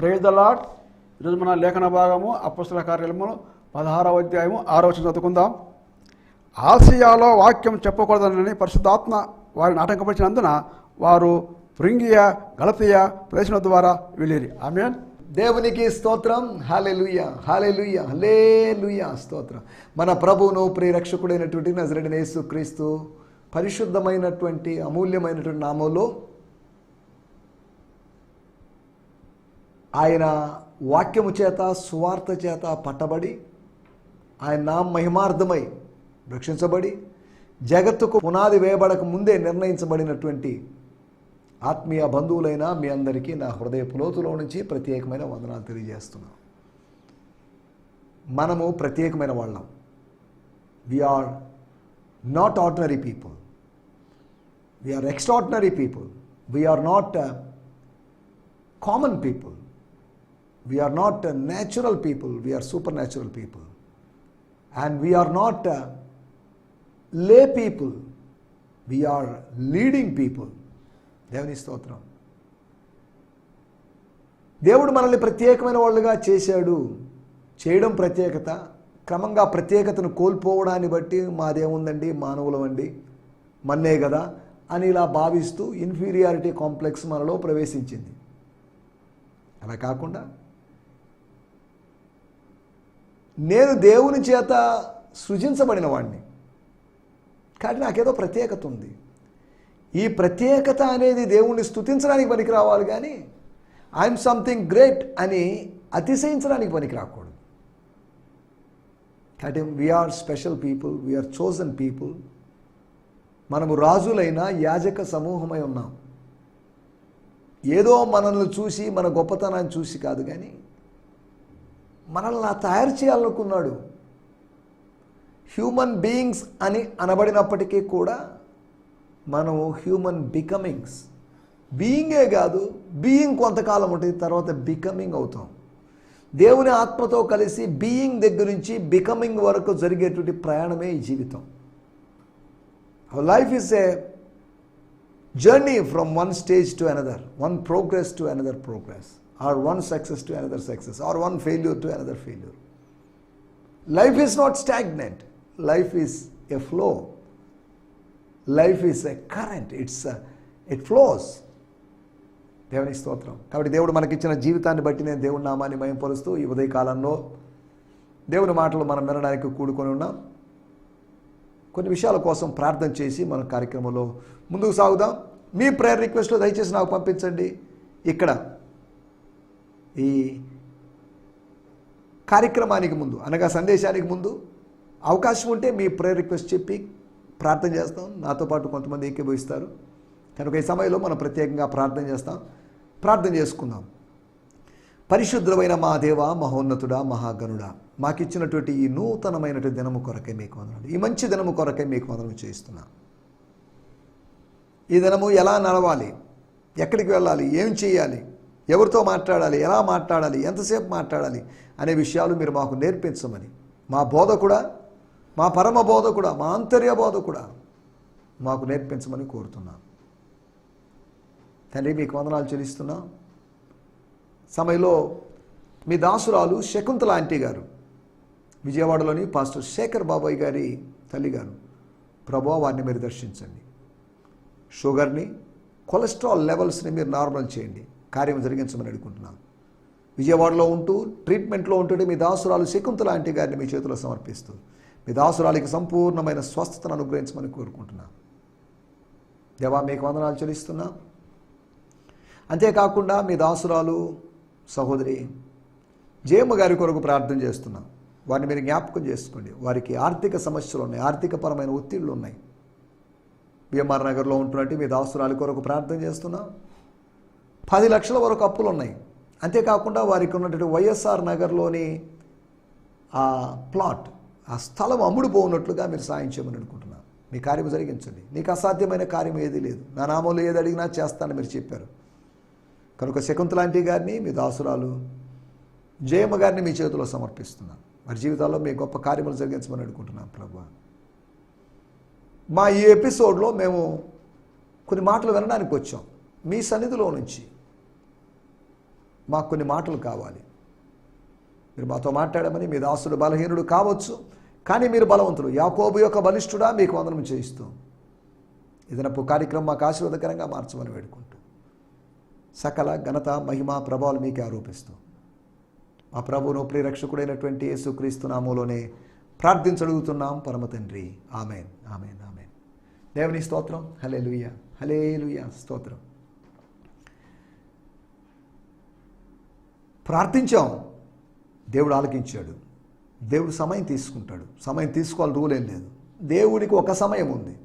Praise the lord ఈరోజు మన లేఖన భాగము అపస్తుల కార్యాలయము పదహారవ అధ్యాయము ఆరో వచనం చదువుకుందాం. ఆసియాలో వాక్యం చెప్పకూడదనని పరిశుద్ధాత్మ వారిని ఆటంకపరిచినందున వారు పృంగియ గలతీయ ప్రదేశం ద్వారా వెళ్ళేది ఆమె దేవునికి స్తోత్రం. హాలెలుయ హాలెలుయ హలేలుయ స్తోత్రం. మన ప్రభువును ప్రియరక్షకుడైనటువంటి నజరడిన యేసు క్రీస్తు పరిశుద్ధమైనటువంటి అమూల్యమైనటువంటి నామంలో ఆయన వాక్యము చేత సువార్త చేత పట్టబడి ఆయన నా మహిమార్థమై రక్షించబడి జగత్తుకు పునాది వేయబడక ముందే నిర్ణయించబడినటువంటి ఆత్మీయ బంధువులైన మీ అందరికీ నా హృదయపు లోతులో నుంచి ప్రత్యేకమైన వందనాలు తెలియజేస్తున్నాం మనము ప్రత్యేకమైన వాళ్ళం. We are not ordinary people we are extraordinary people we are not common people we are not natural people we are supernatural people and we are not lay people we are leading people దేవుని స్తోత్రం. దేవుడు మనల్ని ప్రత్యేకమైన వాళ్ళుగా చేశాడు. చేయడం ప్రత్యేకత క్రమంగా ప్రత్యేకతను కోల్పోవడాన్ని బట్టి మాదేముందండి? మానవులమండి. మన్నే కదా? అని ఇలా భావిస్తూ ఇన్ఫీరియారిటీ కాంప్లెక్స్ మనలో ప్రవేశించింది. అలా కాకుండా నేను దేవుని చేత సృజించబడిన వాడిని కానీ నాకేదో ప్రత్యేకత ఉంది. ఈ ప్రత్యేకత అనేది దేవుణ్ణి స్తుతించడానికి పనికి రావాలి కానీ ఐఎమ్ సంథింగ్ గ్రేట్ అని అతిశయించడానికి పనికి రాకూడదు కాబట్టి we are special people we are chosen people మనము రాజులైన యాజక సమూహమై ఉన్నాం. ఏదో మనల్ని చూసి మన గొప్పతనాన్ని చూసి కాదు కానీ మనల్ని తయారు చేయాలనుకున్నాడు. హ్యూమన్ బీయింగ్స్ అని అనబడినప్పటికీ కూడా మనము హ్యూమన్ బికమింగ్స్ బీయింగే కాదు బీయింగ్ కొంతకాలం ఉంటుంది తర్వాత బికమింగ్ అవుతాం. దేవుని ఆత్మతో కలిసి బీయింగ్ దగ్గర నుంచి బికమింగ్ వరకు జరిగేటువంటి ప్రయాణమే ఈ జీవితం. Life is a journey from one stage to another one progress to another progress or one success to another success or one failure to another failure life is not stagnant life is a flow life is a current it's it flows దేవుని స్తోత్రం. కాబట్టి దేవుడు మనకిచ్చిన జీవితాన్ని బట్టి నేను దేవుడి నామాన్ని మయంపరుస్తూ ఈ ఉదయకాలంలో దేవుని మాటలు మనం వినడానికి కూడుకొని ఉన్నాం. కొన్ని విషయాల కోసం ప్రార్థన చేసి మన కార్యక్రమంలో ముందుకు సాగుదాం. మీ ప్రేయర్ రిక్వెస్ట్లో దయచేసి నాకు పంపించండి. ఇక్కడ ఈ కార్యక్రమానికి ముందు అనగా సందేశానికి ముందు అవకాశం ఉంటే మీ ప్రేయర్ రిక్వెస్ట్ చెప్పి ప్రార్థన చేస్తాం. నాతో పాటు కొంతమంది ఏకీభవిస్తారు. కనుక ఈ సమయంలో మనం ప్రత్యేకంగా ప్రార్థన చేస్తాం. ప్రార్థన చేసుకుందాం. పరిశుద్ధమైన మా దేవ మహోన్నతుడా మహాగణుడా మాకిచ్చినటువంటి ఈ నూతనమైనటువంటి దినము కొరకే మీకు వందనాలు. ఈ మంచి దినము కొరకే మీకు వందనం చేస్తున్నా ఈ దినము ఎలా నడవాలి? ఎక్కడికి వెళ్ళాలి? ఏం చేయాలి? ఎవరితో మాట్లాడాలి ఎలా మాట్లాడాలి ఎంతసేపు మాట్లాడాలి అనే విషయాలు మీరు మాకు నేర్పించమని. మా బోధ కూడా మా పరమ బోధ కూడా మా ఆంతర్య బోధ కూడా మాకు నేర్పించమని కోరుతున్నాను తండ్రి మీకు వందనాలు చెల్లిస్తున్నాం. సమయంలో మీ దాసురాలు శకుంతల ఆంటీ గారు విజయవాడలోని పాస్టర్ శేఖర్ బాబాయ్ గారి తల్లి గారు ప్రభా వారిని మీరు దర్శించండి. షుగర్ని కొలెస్ట్రాల్ లెవెల్స్ని మీరు నార్మల్ చేయండి. కార్యం జరిగించమని అడుగుకుంటున్నాను. విజయవాడలో ఉంటూ ట్రీట్మెంట్లో ఉంటుంటే మీ దాసురాలు శకుంతల ఆంటీ గారిని మీ చేతిలో సమర్పిస్తూ మీ దాసురాలికి సంపూర్ణమైన స్వస్థతను అనుగ్రహించమని కోరుకుంటున్నాను. దేవా మీకు వందనాలు చెల్లిస్తున్నా. అంతేకాకుండా మీ దాసురాలు సహోదరి జయమ్మ గారి కొరకు ప్రార్థన చేస్తున్నాం. వారిని మీరు జ్ఞాపకం చేసుకోండి. వారికి ఆర్థిక సమస్యలు ఉన్నాయి ఆర్థికపరమైన ఒత్తిళ్ళు ఉన్నాయి. బిఎంఆర్ నగర్లో ఉంటున్నట్టు మీ దాసురాలి కొరకు ప్రార్థన చేస్తున్నాం. పది లక్షల వరకు అప్పులు ఉన్నాయి అంతేకాకుండా వారికి ఉన్నటువంటి వైఎస్ఆర్ నగర్లోని ఆ ప్లాట్ ఆ స్థలం అమ్ముడుపోనట్లుగా మీరు సాయం చేయమని అనుకుంటున్నాను. మీ కార్యం జరిగించండి. నీకు అసాధ్యమైన కార్యం ఏదీ లేదు. నా నామంలో ఏది అడిగినా చేస్తానని మీరు చెప్పారు. కనుక శకుంతలాంటి గారిని మీ దాసురాలు జయమ్మ గారిని మీ చేతిలో సమర్పిస్తున్నాను. వారి జీవితాల్లో మీ గొప్ప కార్యములు జరిగించమని అనుకుంటున్నాను ప్రభు. మా ఈ ఎపిసోడ్లో మేము కొన్ని మాటలు వినడానికి వచ్చాం మీ సన్నిధిలో నుంచి మాకు కొన్ని మాటలు కావాలి. మీరు మాతో మాట్లాడమని మీ దాసుడు బలహీనుడు కావచ్చు కానీ మీరు బలవంతుడు యాకోబు యొక్క బలిష్ఠుడా మీకు వందనం చేయిస్తూ. ఇదనపు కార్యక్రమం మాకు ఆశీర్వాదకరంగా మార్చమని వేడుకుంటూ. సకల ఘనత మహిమ ప్రభావాలు మీకే ఆరోపిస్తూ. మా ప్రభువును ప్రియరక్షకుడైనటువంటి యేసుక్రీస్తు నామంలోనే ప్రార్థించడుగుతున్నాం. పరమ తండ్రి. ఆమెన్. ఆమెన్. ఆమెన్. దేవుని స్తోత్రం. హలే లుయ్య హలే స్తోత్రం. ప్రార్థించాం. దేవుడు ఆలకించాడు. దేవుడు సమయం తీసుకుంటాడు. సమయం తీసుకోవాలి రూల్ ఏం లేదు. దేవుడికి ఒక సమయం ఉంది.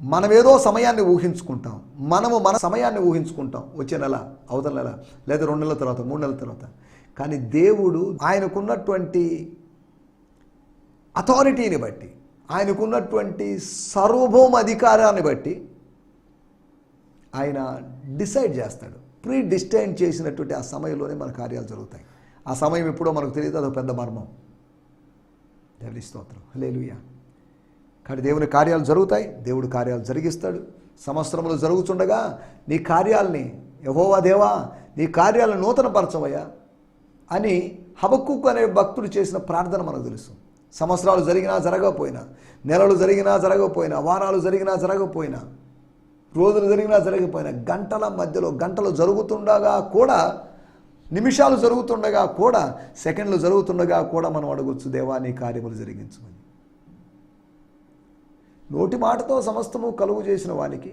మనం ఏదో సమయాన్ని ఊహించుకుంటాం. మనము మన సమయాన్ని ఊహించుకుంటాం. వచ్చే నెల అవతల నెల లేదా రెండు నెలల తర్వాత మూడు నెలల తర్వాత. కానీ దేవుడు ఆయనకున్నటువంటి అథారిటీని బట్టి ఆయనకున్నటువంటి సార్వభౌమ అధికారాన్ని బట్టి ఆయన డిసైడ్ చేస్తాడు. ప్రీ డిస్టైన్ చేసినటువంటి ఆ సమయంలోనే మన కార్యాలు జరుగుతాయి. ఆ సమయం ఎప్పుడో మనకు తెలియదు అదొక పెద్ద మర్మం. దేవుని స్తోత్రం. హల్లెలూయా. కానీ దేవుని కార్యాలు జరుగుతాయి దేవుడు కార్యాలు జరిగిస్తాడు. సంవత్సరంలో జరుగుతుండగా నీ కార్యాలని యహోవా దేవా నీ కార్యాలను నూతనపరచవయ్యా అని హబక్కుక్కు అనే భక్తుడు చేసిన ప్రార్థన మనకు తెలుసు. సంవత్సరాలు జరిగినా జరగకపోయినా నెలలు జరిగినా జరగకపోయినా వారాలు జరిగినా జరగకపోయినా రోజులు జరిగినా జరగకపోయినా గంటల మధ్యలో గంటలు జరుగుతుండగా కూడా నిమిషాలు జరుగుతుండగా కూడా సెకండ్లు జరుగుతుండగా కూడా మనం అడగొచ్చు దేవాని కార్యములు జరిగించమని. నోటి మాటతో సమస్తము కలుగు చేసిన వానికి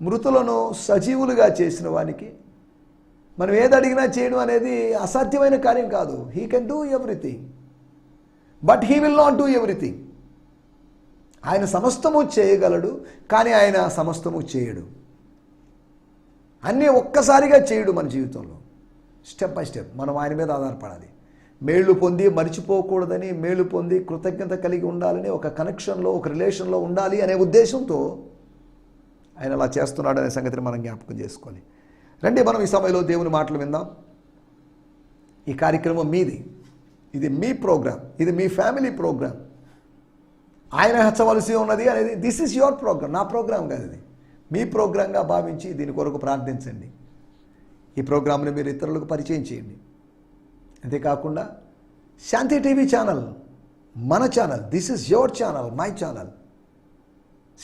మృతులను సజీవులుగా చేసిన వానికి మనం ఏది అడిగినా చేయడం అనేది అసాధ్యమైన కార్యం కాదు. He can do everything but he will not do everything ఆయన సమస్తము చేయగలడు కానీ ఆయన సమస్తము చేయడు. అన్నీ ఒక్కసారిగా చేయడు మన జీవితంలో. స్టెప్ బై స్టెప్ మనం ఆయన మీద ఆధారపడాలి. మేళ్ళు పొంది మర్చిపోకూడదని మేలు పొంది కృతజ్ఞత కలిగి ఉండాలని ఒక కనెక్షన్లో ఒక రిలేషన్లో ఉండాలి అనే ఉద్దేశంతో ఆయన అలా చేస్తున్నాడు అనే సంగతిని మనం జ్ఞాపకం చేసుకోవాలి. రండి మనం ఈ సమయంలో దేవుని మాటలు విందాం. ఈ కార్యక్రమం మీది. ఇది మీ ప్రోగ్రామ్ ఇది మీ ఫ్యామిలీ ప్రోగ్రాం. ఆయన హెచ్చవలసి ఉన్నది అనేది దిస్ ఇస్ యువర్ ప్రోగ్రామ్ నా ప్రోగ్రామ్ కాదు ఇది. మీ ప్రోగ్రాంగా భావించి దీని కొరకు ప్రార్థించండి. ఈ ప్రోగ్రామ్ని మీరు ఇతరులకు పరిచయం చేయండి. అంతేకాకుండా శాంతి టీవీ ఛానల్ మన channel this is your channel my channel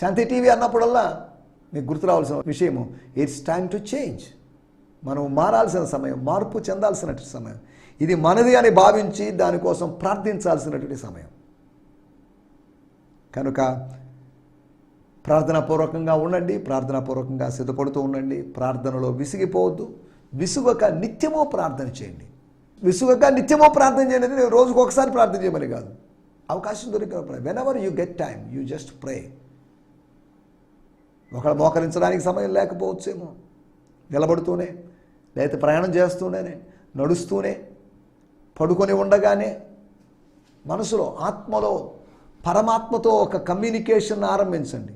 Shanti TV అన్నప్పుడల్లా మీకు గుర్తు రావాల్సిన విషయము ఇట్స్ టైమ్ టు చేంజ్ మనం మారాల్సిన సమయం మార్పు చెందాల్సినటువంటి సమయం. ఇది మనది అని భావించి దానికోసం ప్రార్థించాల్సినటువంటి సమయం. కనుక ప్రార్థనాపూర్వకంగా ఉండండి ప్రార్థనాపూర్వకంగా సిద్ధపడుతూ ఉండండి ప్రార్థనలో విసిగిపోవద్దు విసుగక నిత్యమో ప్రార్థన చేయండి. విసుగక నిత్యమో ప్రార్థన చేయండి నేను రోజుకు ఒకసారి ప్రార్థన చేయమని కాదు. అవకాశం దొరికినప్పుడు whenever you get time you just pray ఒకళ్ళు మోకరించడానికి సమయం లేకపోవచ్చేమో నిలబడుతూనే లేకపోతే ప్రయాణం చేస్తూనే నడుస్తూనే పడుకొని ఉండగానే మనసులో ఆత్మలో పరమాత్మతో ఒక కమ్యూనికేషన్ ఆరంభించండి.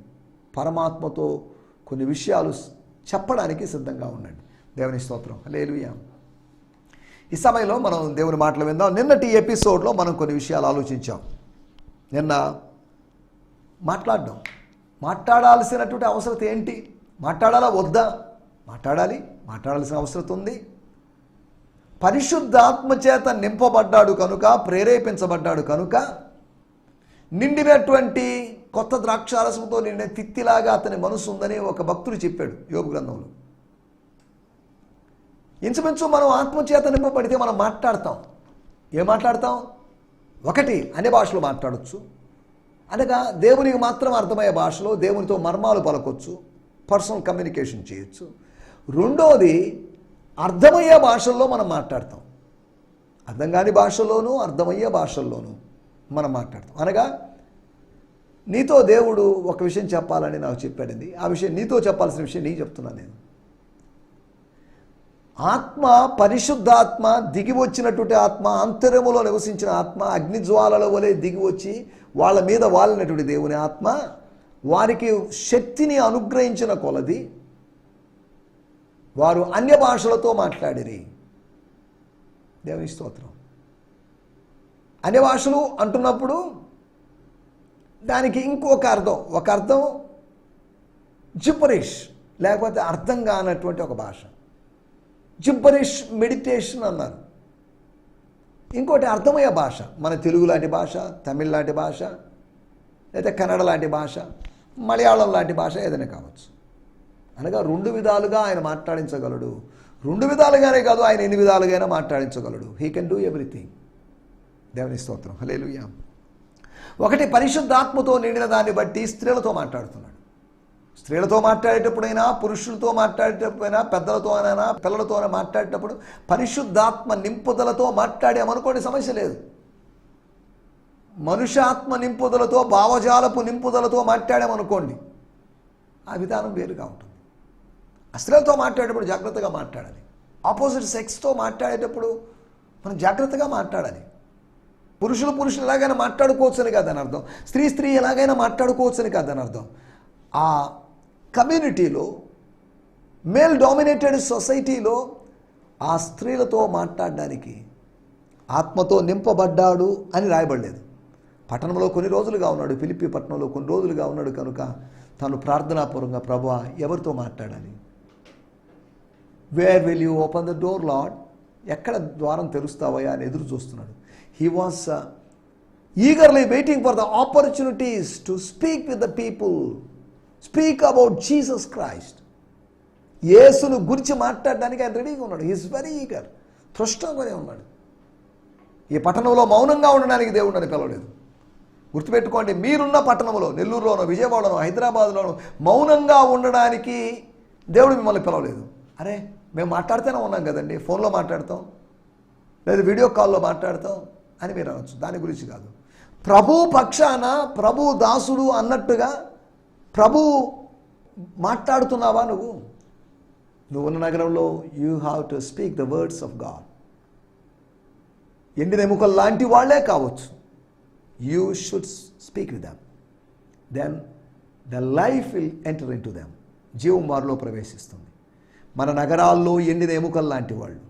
పరమాత్మతో కొన్ని విషయాలు చెప్పడానికి సిద్ధంగా ఉండండి. దేవుని స్తోత్రం. లేలుయా ఈ సమయంలో మనం దేవుని మాటలు విందాం. నిన్నటి ఎపిసోడ్లో మనం కొన్ని విషయాలు ఆలోచించాం. నిన్న మాట్లాడడం. మాట్లాడాల్సినటువంటి అవసరత ఏంటి? మాట్లాడాలా వద్దా? మాట్లాడాలి. మాట్లాడాల్సిన అవసరం ఉంది. పరిశుద్ధాత్మ చేత నింపబడ్డాడు కనుక ప్రేరేపించబడ్డాడు కనుక నిండినటువంటి కొత్త ద్రాక్షారసంతో నిండిన తిత్తిలాగా అతని మనసు ఉందని ఒక భక్తుడు చెప్పాడు యోగు గ్రంథంలో. ఇంచుమించు మనం ఆత్మచేత నింపబడితే మనం మాట్లాడతాం. ఏం మాట్లాడతాం? ఒకటి అన్ని భాషలు మాట్లాడొచ్చు. అనగా దేవునికి మాత్రం అర్థమయ్యే భాషలో దేవునితో మర్మాలు పలకొచ్చు పర్సనల్ కమ్యూనికేషన్ చేయొచ్చు. రెండోది అర్థమయ్యే భాషల్లో మనం మాట్లాడతాం. అర్థం కాని భాషల్లోనూ అర్థమయ్యే భాషల్లోనూ. మనం మాట్లాడతాం అనగా నీతో దేవుడు ఒక విషయం చెప్పాలని నాకు చెప్పాడింది ఆ విషయం నీతో చెప్పాల్సిన విషయం నీకు చెప్తున్నాను నేను. ఆత్మ పరిశుద్ధాత్మ దిగి వచ్చినటువంటి ఆత్మ అంతరములో నివసించిన ఆత్మ అగ్నిజ్వాలల వలె దిగి వచ్చి వాళ్ళ మీద వాలినటువంటి దేవుని ఆత్మ వారికి శక్తిని అనుగ్రహించిన కొలది. వారు అన్య భాషలతో మాట్లాడిరి. దేవుని స్తోత్రం. అనే భాషలు అంటున్నప్పుడు దానికి ఇంకొక అర్థం. ఒక అర్థం జిబ్బరిష్ లేకపోతే అర్థం కానటువంటి ఒక భాష. జిబ్బరిష్ మెడిటేషన్ అన్నారు. ఇంకోటి అర్థమయ్యే భాష మన తెలుగు లాంటి భాష తమిళ్ లాంటి భాష లేదా కన్నడ లాంటి భాష మలయాళం లాంటి భాష ఏదైనా కావచ్చు. అనగా రెండు విధాలుగా ఆయన మాట్లాడించగలడు. రెండు విధాలుగానే కాదు ఆయన ఎన్ని విధాలుగా మాట్లాడించగలడు. హీ కెన్ డూ ఎవ్రీథింగ్ దేవుని స్తోత్రం. హలేలుయా ఒకటి పరిశుద్ధాత్మతో నిండిన దాన్ని బట్టి స్త్రీలతో మాట్లాడుతున్నాడు. స్త్రీలతో మాట్లాడేటప్పుడైనా పురుషులతో మాట్లాడేటప్పుడైనా పెద్దలతోనైనా పిల్లలతోనే మాట్లాడేటప్పుడు పరిశుద్ధాత్మ నింపుదలతో మాట్లాడామనుకోండి సమస్య లేదు. మనుష్యాత్మ నింపుదలతో భావజాలపు నింపుదలతో మాట్లాడామనుకోండి ఆ విధానం వేరుగా ఉంటుంది. ఆ స్త్రీలతో మాట్లాడేటప్పుడు జాగ్రత్తగా మాట్లాడాలి. ఆపోజిట్ సెక్స్తో మాట్లాడేటప్పుడు మనం జాగ్రత్తగా మాట్లాడాలి. పురుషులు పురుషులు ఎలాగైనా మాట్లాడుకోవచ్చని కాదని అర్థం. స్త్రీ స్త్రీ ఎలాగైనా మాట్లాడుకోవచ్చని కాదని అర్థం. ఆ కమ్యూనిటీలో మేల్ డామినేటెడ్ సొసైటీలో ఆ స్త్రీలతో మాట్లాడడానికి ఆత్మతో నింపబడ్డాడు అని రాయబడలేదు. పట్టణంలో కొన్ని రోజులుగా ఉన్నాడు ఫిలిప్పి పట్టణంలో కొన్ని రోజులుగా ఉన్నాడు కనుక తను ప్రార్థనాపూర్వంగా ప్రభా ఎవరితో మాట్లాడాలి? Where will you open the door lord ఎక్కడ ద్వారం తెరుస్తావయ్యా అని ఎదురు చూస్తున్నాడు. He was eagerly waiting for the opportunities to speak with the people speak about Jesus Christ యేసును గురించి మాట్లాడడానికి ఆయన రెడీగా ఉన్నాడు. హీస్ వెరీ ఈగర్ తృష్టంగానే ఉన్నాడు. ఈ పట్టణంలో మౌనంగా ఉండడానికి దేవుడు అని పిలవలేదు. గుర్తుపెట్టుకోండి మీరున్న పట్టణంలో నెల్లూరులోనో విజయవాడలోనో హైదరాబాద్లోనో మౌనంగా ఉండడానికి దేవుడు మిమ్మల్ని పిలవలేదు. అరే మేము మాట్లాడితేనే ఉన్నాం కదండి. ఫోన్లో మాట్లాడతాం లేదా వీడియో కాల్లో మాట్లాడతాం. అని మీరు అనొచ్చు. దాని గురించి కాదు. ప్రభు పక్షాన ప్రభు దాసుడు అన్నట్టుగా ప్రభు మాట్లాడుతున్నావా నువ్వు? నువ్వు ఉన్న నగరంలో you have to speak the words of God ఎండిన ఎముకలు లాంటి వాళ్ళే కావచ్చు. You should speak with them then the life will enter into them జీవం వారిలో ప్రవేశిస్తుంది. మన నగరాల్లో ఎండిన ఎముకలు లాంటి వాళ్ళు.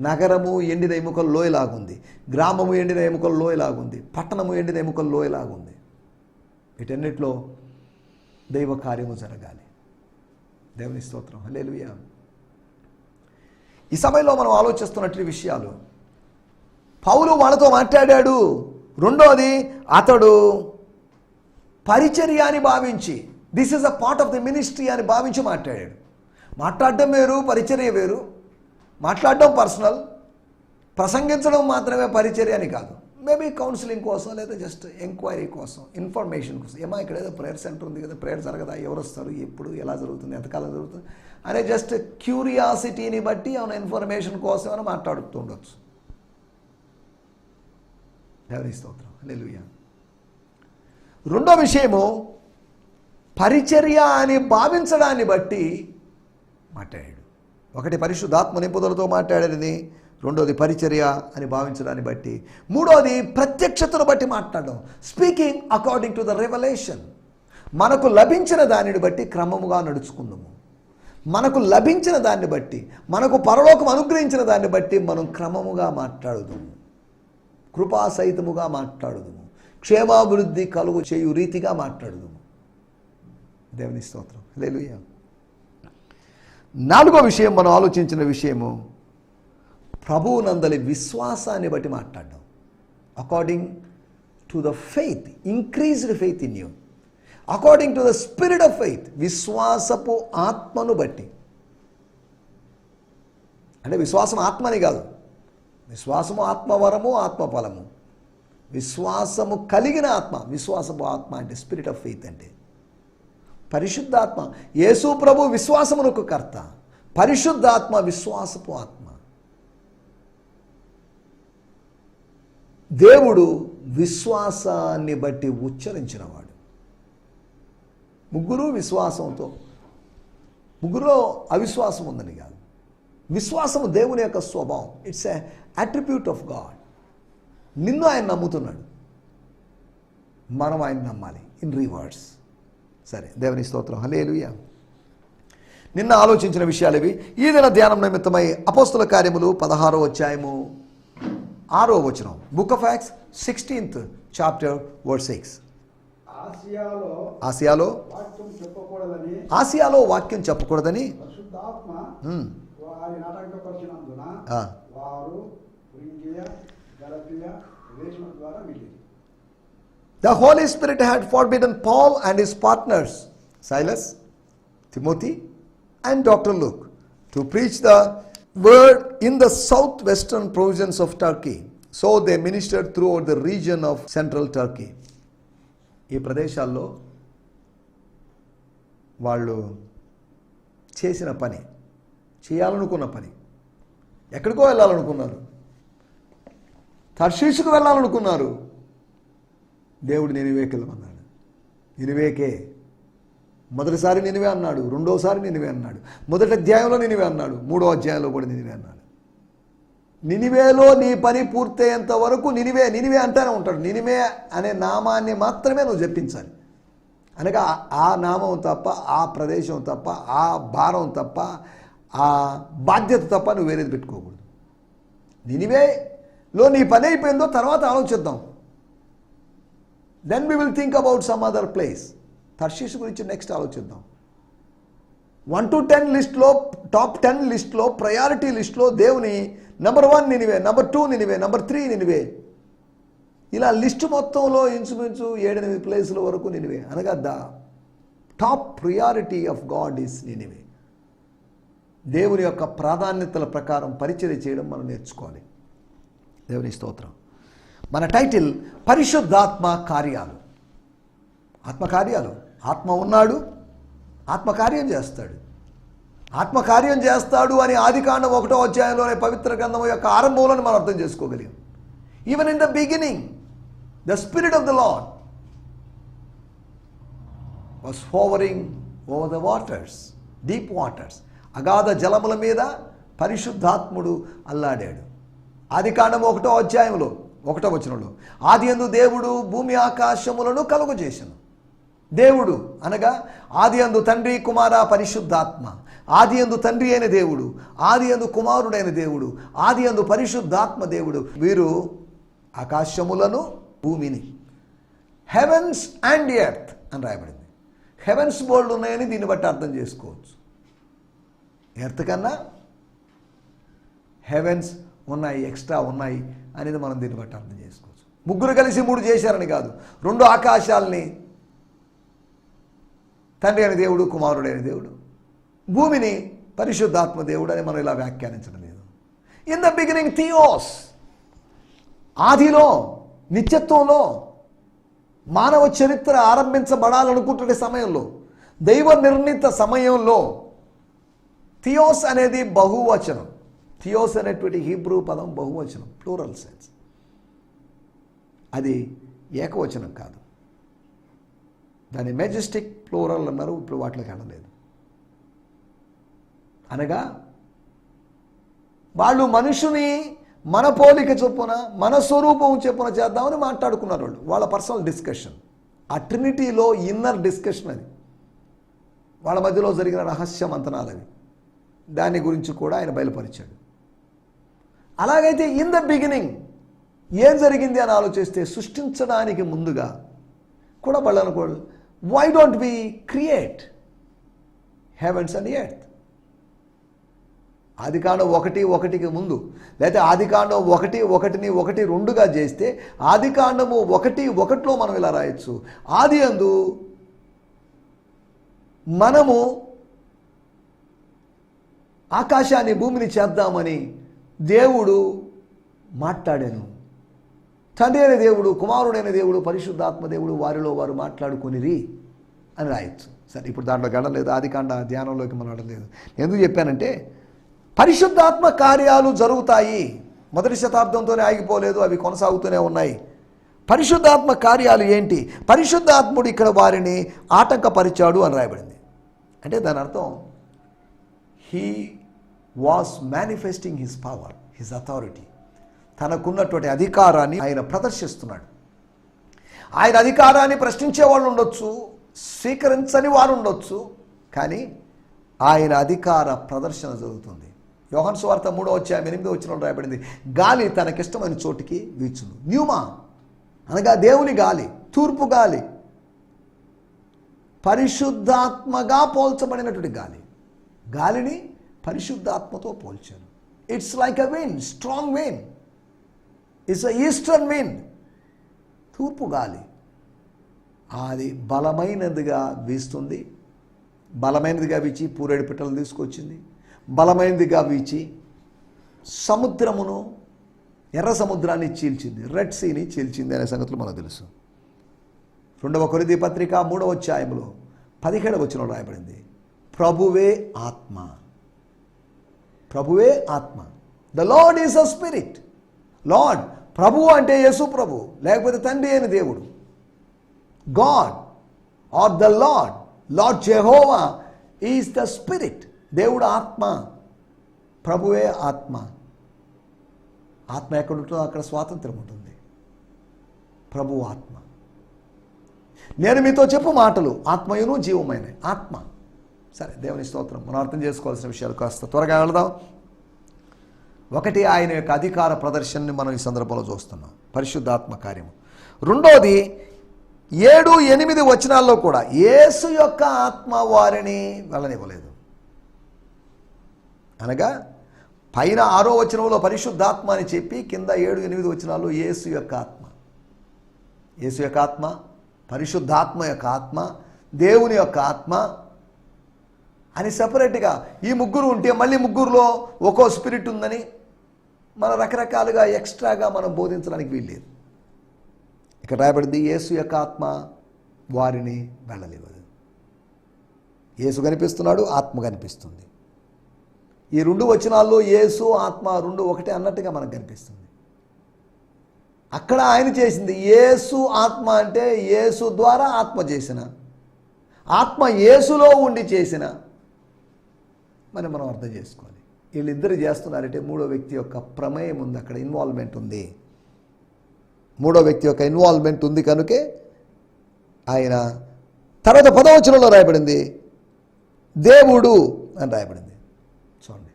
నగరము ఎండిన ఎముకల లోయలాగుంది. గ్రామము ఎండిన ఎముకల లోయలాగుంది. పట్టణము ఎండిన ఎముకల లోయలాగుంది. వీటన్నిటిలో దైవ కార్యము జరగాలి. దేవుని స్తోత్రం. హల్లెలూయా. ఈ సమయంలో మనం ఆలోచిస్తున్నట్టు విషయాలు. పౌలు వాళ్ళతో మాట్లాడాడు. రెండోది అతడు పరిచర్య అని భావించి this is a part of the ministry అని భావించి మాట్లాడాడు. మాట్లాడడం వేరు పరిచర్య వేరు. మాట్లాడడం పర్సనల్ ప్రసంగించడం మాత్రమే పరిచర్య అని కాదు. మేబీ కౌన్సిలింగ్ కోసం లేదా జస్ట్ ఎంక్వైరీ కోసం ఇన్ఫర్మేషన్ కోసం. ఏమా ఇక్కడ ఏదో ప్రేయర్ సెంటర్ ఉంది కదా ప్రేయర్ జరగదా ఎవరు వస్తారు ఎప్పుడు ఎలా జరుగుతుంది ఎంతకాలం జరుగుతుంది అనే జస్ట్ క్యూరియాసిటీని బట్టి ఏమైనా ఇన్ఫర్మేషన్ కోసం ఏమైనా మాట్లాడుతుండొచ్చు ఎవరి స్తోత్రం. రెండో విషయము పరిచర్య అని భావించడాన్ని బట్టి మాట్లాడాడు ఒకటి పరిశుద్ధాత్మ నింపుదలతో మాట్లాడేది రెండోది పరిచర్య అని భావించడాన్ని బట్టి మూడోది ప్రత్యక్షతను బట్టి మాట్లాడడం. Speaking according to the revolution మనకు లభించిన దానిని బట్టి క్రమముగా నడుచుకుందాము. మనకు లభించిన దాన్ని బట్టి మనకు పరలోకం అనుగ్రహించిన దాన్ని బట్టి మనం క్రమముగా మాట్లాడుదాము. కృపాసహితముగా మాట్లాడుదుము. క్షేమాభివృద్ధి కలుగు చేయు రీతిగా మాట్లాడుదుము. దేవుని స్తోత్రం. లేలుయ్యా నాలుగో విషయం మనం ఆలోచించిన విషయము ప్రభువు నందలి విశ్వాసాన్ని బట్టి మాట్లాడడం. According to the faith increased faith in you according to the spirit of faith విశ్వాసపు ఆత్మను బట్టి. అంటే విశ్వాసం ఆత్మని కాదు. విశ్వాసము ఆత్మవరము ఆత్మఫలము. విశ్వాసము కలిగిన ఆత్మ విశ్వాసపు ఆత్మ అంటే స్పిరిట్ ఆఫ్ ఫెయిత్ అంటే. పరిశుద్ధాత్మ. యేసు ప్రభు విశ్వాసమునకు కర్త. పరిశుద్ధాత్మ విశ్వాసపు ఆత్మ. దేవుడు విశ్వాసాన్ని బట్టి ఉచ్చరించినవాడు. ముగ్గురు విశ్వాసంతో ముగ్గురులో అవిశ్వాసం ఉందని కాదు. విశ్వాసము దేవుని యొక్క స్వభావం. It's a attribute of God నిన్ను ఆయన నమ్ముతున్నాడు. మనం ఆయన నమ్మాలి. ఇన్ రివర్స్ సరే దేవుని స్తోత్రం. హలేలుయ నిన్న ఆలోచించిన విషయాలు ఇవి ఈ దిన ధ్యానం నిమిత్తమై అపోస్తుల కార్యములు పదహారో అధ్యాయము ఆరో వచనం. Book of Acts sixteenth chapter word six ఆసియాలో ఆసియాలో వాక్యం చెప్పకూడదని వారి నాటకపరచు ఆ. వారు ఫ్రింగియా గలతీయ రేష్మ ద్వారా వెళ్ళి the holy spirit had forbidden Paul and his partners Silas Timothy and doctor Luke to preach the word in the south western provisions of Turkey so they minister throughout the region of central Turkey ఈ ప్రదేశాల్లో వాళ్ళు చేసిన పని చేయాలనుకున్న పని. ఎక్కడికో వెళ్ళాలనుకున్నారు. తర్షీసుకు వెళ్ళాలనుకున్నారు. దేవుడు నినివేకి వెళ్ళమన్నాడు నినివేకే. మొదటిసారి నినివే అన్నాడు రెండోసారి నినివే అన్నాడు మొదటి అధ్యాయంలో నినివే అన్నాడు మూడో అధ్యాయంలో కూడా నినివే అన్నాడు. నినివేలో నీ పని పూర్తయ్యేంత వరకు నినివే నినివే అంటానే ఉంటాడు. నినివే అనే నామాన్ని మాత్రమే నువ్వు జపించాలి. అనగా ఆ నామం తప్ప ఆ ప్రదేశం తప్ప ఆ భారం తప్ప ఆ బాధ్యత తప్ప నువ్వు వేరేది పెట్టుకోకూడదు. నినివేలో నీ పని అయిపోయిందో తర్వాత ఆలోచిద్దాం. Then we will think about some other place Tarshish గురించి నెక్స్ట్ ఆలోచిద్దాం. వన్ టు టెన్ లిస్ట్లో టాప్ టెన్ లిస్ట్లో ప్రయారిటీ లిస్ట్లో దేవుని number one Nineveh number two Nineveh number three Nineveh. ఇలా లిస్టు మొత్తంలో ఇంచుమించు ఏడెనిమిది ప్లేసుల వరకు నినివే. అనగా the top priority of God is Nineveh. దేవుని యొక్క ప్రాధాన్యతల ప్రకారం పరిచయం చేయడం మనం నేర్చుకోవాలి. దేవుని స్తోత్రం. మన టైటిల్ పరిశుద్ధాత్మ కార్యాలు. ఆత్మకార్యాలు ఆత్మ ఉన్నాడు ఆత్మకార్యం చేస్తాడు. ఆత్మకార్యం చేస్తాడు అని ఆదికాండం ఒకటో అధ్యాయంలోనే పవిత్ర గ్రంథం యొక్క ఆరంభంలోనే మనం అర్థం చేసుకోగలిగాం. Even in the beginning the spirit of the lord was hovering over the waters deep waters అగాధ జలముల మీద పరిశుద్ధాత్ముడు అల్లాడాడు. ఆది కాండం ఒకటో అధ్యాయంలో ఒకటో వచనంలో ఆది ఎందు దేవుడు భూమి ఆకాశములను కలుగు చేశాను దేవుడు అనగా ఆది అందు తండ్రి కుమార పరిశుద్ధాత్మ. ఆది అందు తండ్రి అయిన దేవుడు. ఆది అందు కుమారుడైన దేవుడు. ఆది అందు పరిశుద్ధాత్మ దేవుడు. వీరు ఆకాశములను భూమిని హెవెన్స్ అండ్ ఎర్త్ అని రాయబడింది. హెవెన్స్ బోల్డ్ ఉన్నాయని దీన్ని బట్టి అర్థం చేసుకోవచ్చు. ఎర్త్ కన్నా హెవెన్స్ ఉన్నాయి ఎక్స్ట్రా ఉన్నాయి అనేది మనం దీన్ని బట్టి అర్థం చేసుకోవచ్చు. ముగ్గురు కలిసి మూడు చేశారని కాదు రెండు ఆకాశాలని తండ్రి అయిన దేవుడు కుమారుడైన దేవుడు భూమిని పరిశుద్ధాత్మ దేవుడు అని మనం ఇలా వ్యాఖ్యానించడం లేదు. ఇన్ ద బిగినింగ్ థియోస్ ఆదిలో నిత్యత్వంలో మానవ చరిత్ర ఆరంభించబడాలనుకుంటున్న సమయంలో దైవ నిర్ణీత సమయంలో థియోస్ అనేది బహువచనం. థియోస్ అనేటువంటి హీబ్రూ పదం బహువచనం ప్లూరల్ సెన్స్. అది ఏకవచనం కాదు. దాని మెజెస్టిక్ ప్లూరల్ అన్నారు ఇప్పుడు వాటిలో కనలేదు అనగా వాళ్ళు మనుషుని మన పోలిక చొప్పున మన స్వరూపం చెప్పున చేద్దామని మాట్లాడుకున్నారు వాళ్ళు. వాళ్ళ పర్సనల్ డిస్కషన్. ఆ ట్రినిటీలో ఇన్నర్ డిస్కషన్ అది. వాళ్ళ మధ్యలో జరిగిన రహస్య మంతనాలు అవి దాని గురించి కూడా ఆయన బయలుపరిచాడు. అలాగైతే ఇన్ ద బిగినింగ్ ఏం జరిగింది అని ఆలోచిస్తే సృష్టించడానికి ముందుగా కూడా వాళ్ళు అనుకోండి why don't be create heavens and earth ఆదికాండం ఒకటి ఒకటికి ముందు. లేకపోతే ఆదికాండం ఒకటి ఒకటిని ఒకటి రెండుగా చేస్తే ఆదికాండము ఒకటి ఒకటిలో మనం ఇలా రాయొచ్చు. ఆది అందు మనము ఆకాశాన్ని భూమిని చేద్దామని దేవుడు మాట్లాడాను. తండ్రి అయిన దేవుడు కుమారుడైన దేవుడు పరిశుద్ధాత్మ దేవుడు వారిలో వారు మాట్లాడుకునిరి అని రాయొచ్చు. సరే ఇప్పుడు దాంట్లో గడం లేదు ఆదికాండ ధ్యానంలోకి మనం అడలేదు ఎందుకు చెప్పానంటే పరిశుద్ధాత్మ కార్యాలు జరుగుతాయి. మొదటి శతాబ్దంతోనే ఆగిపోలేదు అవి కొనసాగుతూనే ఉన్నాయి. పరిశుద్ధాత్మ కార్యాలు ఏంటి? పరిశుద్ధాత్ముడు ఇక్కడ వారిని ఆటంకపరిచాడు అని రాయబడింది. అంటే దాని అర్థం he was manifesting his power his authority తనకున్నటువంటి అధికారాన్ని ఆయన ప్రదర్శిస్తున్నాడు. ఆయన అధికారాన్ని ప్రశ్నించే వాళ్ళు ఉండొచ్చు స్వీకరించని వారు ఉండొచ్చు కానీ ఆయన అధికార ప్రదర్శన జరుగుతుంది. యోహన్ స్వార్థ మూడో అధ్యాయం ఎనిమిదో వచ్చిన రాయబడింది. గాలి తనకిష్టమైన చోటికి వీచును. న్యూమా అనగా దేవుని గాలి తూర్పు గాలి పరిశుద్ధాత్మగా పోల్చబడినటువంటి గాలి. గాలిని పరిశుద్ధాత్మతో పోల్చాను. It's like a wind strong wind it's a eastern wind తూర్పు గాలి. అది బలమైనదిగా వీస్తుంది. బలమైనదిగా వీచి పూరేడు పిట్టలు తీసుకొచ్చింది. బలమైనదిగా వీచి సముద్రమును ఎర్ర సముద్రాన్ని చీల్చింది. రెడ్ సీని చీల్చింది అనే సంగతులు మనకు తెలుసు. రెండవ కొరిది పత్రిక మూడవ అధ్యాయంలో పదిహేడవ వచ్చిన రాయబడింది. ప్రభువే ఆత్మ. ప్రభువే ఆత్మ. The lord is a spirit lord ప్రభు అంటే యేసు ప్రభు లేకపోతే తండ్రి అయిన దేవుడు. God are the lord lord Jehovah is the spirit దేవుడు ఆత్మ ప్రభువే ఆత్మ. ఆత్మ ఎక్కడ ఉంటుందో అక్కడ స్వాతంత్రం ఉంటుంది. ప్రభు ఆత్మ. నేను మీతో చెప్పు మాటలు ఆత్మయును జీవమైన ఆత్మ. సరే దేవుని స్తోత్రం. మనం అర్థం చేసుకోవాల్సిన విషయాలు కాస్త త్వరగా వెళదాం. ఒకటి ఆయన యొక్క అధికార ప్రదర్శనని మనం ఈ సందర్భంలో చూస్తున్నాం. పరిశుద్ధాత్మ కార్యము. రెండోది ఏడు ఎనిమిది వచనాల్లో కూడా యేసు యొక్క ఆత్మ వారిని వెళ్ళనివ్వలేదు. అనగా పైన ఆరో వచనంలో పరిశుద్ధాత్మ అని చెప్పి కింద ఏడు ఎనిమిది వచనాల్లో యేసు యొక్క ఆత్మ. యేసు యొక్క ఆత్మ పరిశుద్ధాత్మ యొక్క ఆత్మ దేవుని యొక్క ఆత్మ అని సపరేట్గా ఈ ముగ్గురు ఉంటే మళ్ళీ ముగ్గురులో ఒక్కో స్పిరిట్ ఉందని మన రకరకాలుగా ఎక్స్ట్రాగా మనం బోధించడానికి వీల్లేదు. ఇక్కడ రాయబడింది యేసు యొక్క ఆత్మ వారిని వెళ్ళలేవదు యేసు కనిపిస్తున్నాడు ఆత్మ కనిపిస్తుంది. ఈ రెండు వచనాల్లో యేసు ఆత్మ రెండు ఒకటే అన్నట్టుగా మనకు కనిపిస్తుంది. అక్కడ ఆయన చేసింది యేసు ఆత్మ అంటే యేసు ద్వారా ఆత్మ చేసిన. ఆత్మ యేసులో ఉండి చేసిన. మనం మనం అర్థం చేసుకోవాలి. వీళ్ళిద్దరు చేస్తున్నారంటే మూడో వ్యక్తి యొక్క ప్రమేయం ఉంది అక్కడ ఇన్వాల్వ్మెంట్ ఉంది. మూడో వ్యక్తి యొక్క ఇన్వాల్వ్మెంట్ ఉంది కనుకే ఆయన తర్వాత పదవచనంలో రాయబడింది. దేవుడు అని రాయబడింది. చూడండి.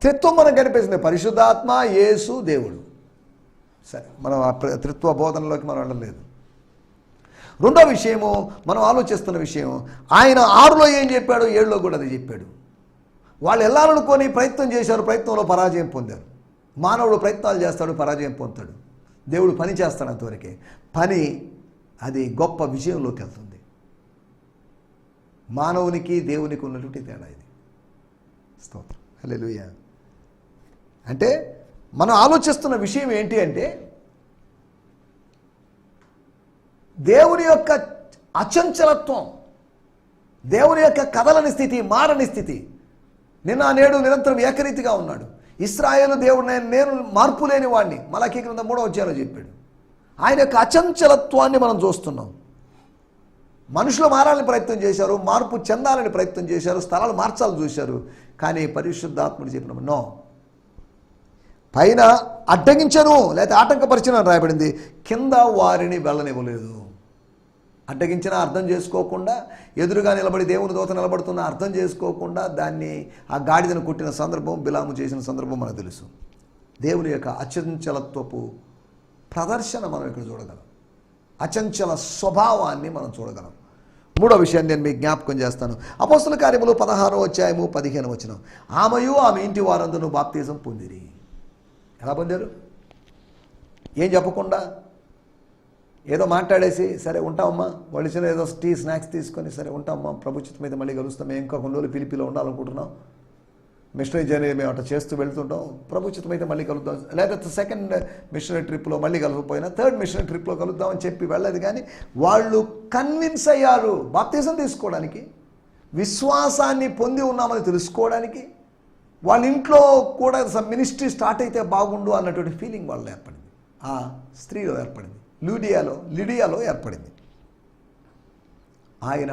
త్రిత్వం మనకు కనిపిస్తుంది. పరిశుద్ధాత్మ యేసు దేవుడు. సరే మనం ఆ త్రిత్వ బోధనలోకి మనం వెళ్ళలేదు. రెండో విషయము మనం ఆలోచిస్తున్న విషయం ఆయన ఆరులో ఏం చెప్పాడు? ఏడులో కూడా అది చెప్పాడు. వాళ్ళు వెళ్ళాలనుకొని ప్రయత్నం చేశారు ప్రయత్నంలో పరాజయం పొందారు. మానవుడు ప్రయత్నాలు చేస్తాడు పరాజయం పొందుతాడు. దేవుడు పని చేస్తాడు అంతవరకే. పని అది గొప్ప విజయంలోకి వెళ్తుంది. మానవునికి దేవునికి ఉన్నటువంటి తేడా ఇది. స్తోత్రం. హల్లెలూయా. అంటే మనం ఆలోచిస్తున్న విషయం ఏంటి అంటే దేవుని యొక్క అచంచలత్వం దేవుని యొక్క కదలని స్థితి మారని స్థితి నిన్న నేడు నిరంతరం ఏకరీతిగా ఉన్నాడు. ఇస్రాయేల్ దేవుడు నేను నేను మార్పు లేని వాడిని మలకీ క్రింద మూడో వచ్చారో చెప్పాడు. ఆయన యొక్క అచంచలత్వాన్ని మనం చూస్తున్నాం. మనుషులు మారాలని ప్రయత్నం చేశారు మార్పు చెందాలని ప్రయత్నం చేశారు స్థలాలు మార్చాలని చూశారు. కానీ పరిశుద్ధాత్ముడు చెప్పిన నో. పైన అడ్డగించను లేకపోతే ఆటంకపరిచిన అని రాయబడింది. కింద వారిని వెళ్ళనివ్వలేదు. అడ్డగించిన అర్థం చేసుకోకుండా ఎదురుగా నిలబడి దేవుని దోత నిలబడుతున్న అర్థం చేసుకోకుండా దాన్ని ఆ గాడిదను కొట్టిన సందర్భం బిలాము చేసిన సందర్భం మనకు తెలుసు. దేవుని యొక్క అచంచలత్వపు ప్రదర్శన మనం ఇక్కడ చూడగలం. అచంచల స్వభావాన్ని మనం చూడగలం. మూడో విషయాన్ని నేను మీకు జ్ఞాపకం చేస్తాను. అపోస్తుల కార్యములు పదహారో అధ్యాయము పదిహేను వచ్చిన ఆమెయు ఆమె ఇంటి వారందరూ బాప్తీజం పొందిరి. ఎలా పొందారు? ఏం చెప్పకుండా? ఏదో మాట్లాడేసి సరే ఉంటామమ్మా వాళ్ళు ఇచ్చిన ఏదో టీ స్నాక్స్ తీసుకొని సరే ఉంటామమ్మా ప్రభుత్వం మీద మళ్ళీ కలుస్తాం మేము ఇంకా కొన్ని రోజులు పిలిపిలో ఉండాలనుకుంటున్నాం. మిషనరీ జర్నీ మేము అట్లా చేస్తూ వెళ్తుంటాం. ప్రభుత్వం అయితే మళ్ళీ కలుద్దాం. లేకపోతే సెకండ్ మిషనరీ ట్రిప్లో మళ్ళీ కలవకపోయినా థర్డ్ మిషనరీ ట్రిప్లో కలుద్దామని చెప్పి వెళ్ళదు కానీ వాళ్ళు కన్విన్స్ అయ్యారు. బాప్తీసం తీసుకోవడానికి విశ్వాసాన్ని పొంది ఉన్నామని తెలుసుకోవడానికి వాళ్ళ ఇంట్లో కూడా మినిస్ట్రీ స్టార్ట్ అయితే బాగుండు అన్నటువంటి ఫీలింగ్ వాళ్ళు ఏర్పడింది. ఆ స్త్రీలో ఏర్పడింది. లూడియాలో లిడియాలో ఏర్పడింది. ఆయన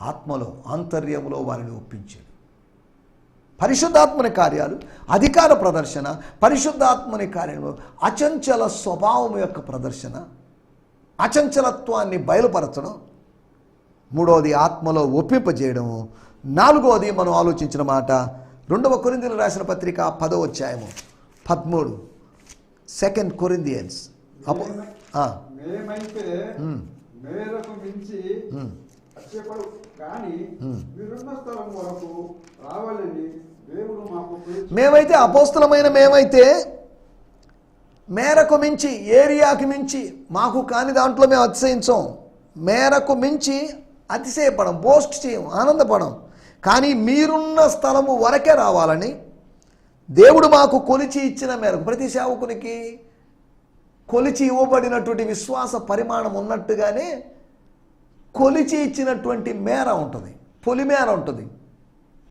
ఆత్మలో ఆంతర్యములో వారిని ఒప్పించాడు. పరిశుద్ధాత్మని కార్యాలు అధికార ప్రదర్శన పరిశుద్ధాత్మని కార్యంలో అచంచల స్వభావం యొక్క ప్రదర్శన అచంచలత్వాన్ని బయలుపరచడం మూడవది ఆత్మలో ఒప్పింపజేయడము నాలుగవది మనం ఆలోచించిన మాట రెండవ కొరిందీలు రాసిన పత్రిక పదవ అధ్యాయము పదమూడు సెకండ్ కొరిందియన్స్ అపో మేమైతే. మేరకు మించి కానీ. మీరున్న స్థలం వరకు రావాలని దేవుడు మాకు మేమైతే అపోస్తలమైన మేమైతే మేరకు మించి ఏరియాకి మించి మాకు కాని దాంట్లో మేము అతిశయించాం. మేరకు మించి అతిశయపడం బోస్ట్ చేయం ఆనందపడం. కానీ మీరున్న స్థలము వరకే రావాలని దేవుడు మాకు కొలిచి ఇచ్చిన మేరకు ప్రతి సేవకునికి కొలిచి ఇవ్వబడినటువంటి విశ్వాస పరిమాణం ఉన్నట్టుగానే కొలిచి ఇచ్చినటువంటి మేర ఉంటుంది. పొలిమేర ఉంటుంది.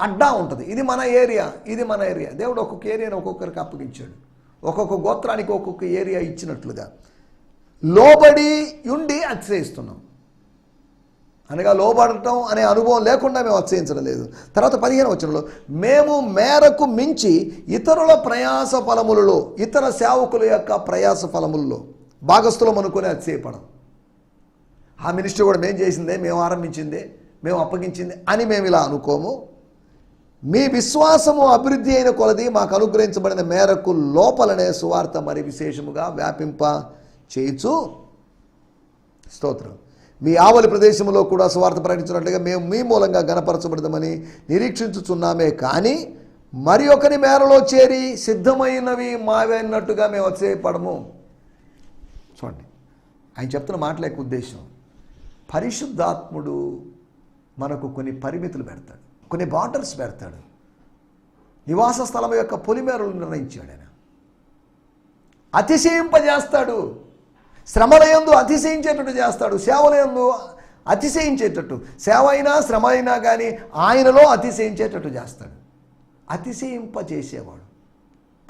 అడ్డా ఉంటుంది. ఇది మన ఏరియా. ఇది మన ఏరియా. దేవుడు ఒక్కొక్క ఏరియాని ఒక్కొక్కరికి అప్పగించాడు. ఒక్కొక్క గోత్రానికి ఒక్కొక్క ఏరియా ఇచ్చినట్లుగా. లోబడి ఉండి అతిశయిస్తున్నాం అనగా లోబడటం అనే అనుభవం లేకుండా మేము అత్సహించడం లేదు. తర్వాత పదిహేను వచనంలో మేము మేరకు మించి ఇతరుల ప్రయాస ఫలములలో ఇతర సేవకుల యొక్క ప్రయాస ఫలములలో భాగస్థులం అనుకుని అతిశయపడం. ఆ మినిస్టర్ కూడా మేము చేసిందే మేము ఆరంభించిందే మేము అప్పగించింది అని మేము ఇలా అనుకోము. మీ విశ్వాసము అభివృద్ధి అయిన కొలది మాకు అనుగ్రహించబడిన మేరకు లోపలనే సువార్త మరి విశేషముగా వ్యాపింప చేయుచు స్తోత్రం. మీ ఆవలి ప్రదేశంలో కూడా సువార్త ప్రకటించినట్లుగా మేము మీ మూలంగా గణపరచబడదామని నిరీక్షించుచున్నామే. కానీ మరి ఒకరి మేరలో చేరి సిద్ధమైనవి మావన్నట్టుగా మేము వచ్చేపడము చూడండి ఆయన చెప్తున్న మాటల యొక్క ఉద్దేశం పరిశుద్ధాత్ముడు మనకు కొన్ని పరిమితులు పెడతాడు కొన్ని బార్డర్స్ పెడతాడు. నివాస స్థలం యొక్క పొలిమేరలు నిర్ణయించాడు ఆయన. అతిశయింపజేస్తాడు. శ్రమలయందు అతిశయించేటట్టు చేస్తాడు. సేవలయందు అతిశయించేటట్టు. సేవ అయినా శ్రమ అయినా కానీ ఆయనలో అతిశయించేటట్టు చేస్తాడు. అతిశయింప చేసేవాడు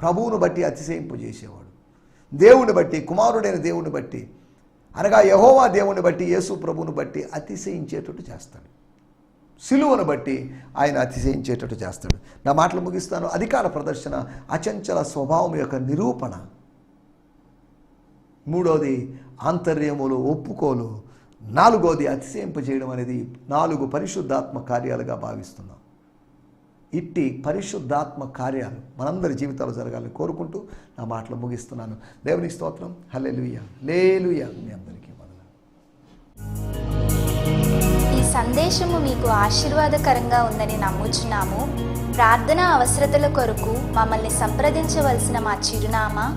ప్రభువును బట్టి అతిశయింపజేసేవాడు. దేవుని బట్టి కుమారుడైన దేవుని బట్టి అనగా యహోవా దేవుని బట్టి యేసు ప్రభువును బట్టి అతిశయించేటట్టు చేస్తాడు. సిలువను బట్టి ఆయన అతిశయించేటట్టు చేస్తాడు. నా మాటలు ముగిస్తాను. అధికార ప్రదర్శన అచంచల స్వభావం యొక్క నిరూపణ. మూడోది ఆంతర్యములు ఒప్పుకోలు. నాలుగోది అతిశయింపజేయడం అనేది నాలుగు పరిశుద్ధాత్మ కార్యాలుగా భావిస్తున్నాం. ఇట్టి పరిశుద్ధాత్మ కార్యాలు మనందరి జీవితాలు జరగాలని కోరుకుంటూ నా మాటలు ముగిస్తున్నాను. దేవునికి స్తోత్రం. హల్లెలూయ. లేలుయ. మీ అందరికీ వందనాలు. ఈ సందేశము మీకు ఆశీర్వాదకరంగా ఉందని నమ్ముచున్నాము. ప్రార్థన అవసరతల కొరకు మమ్మల్ని సంప్రదించవలసిన మా చిరునామా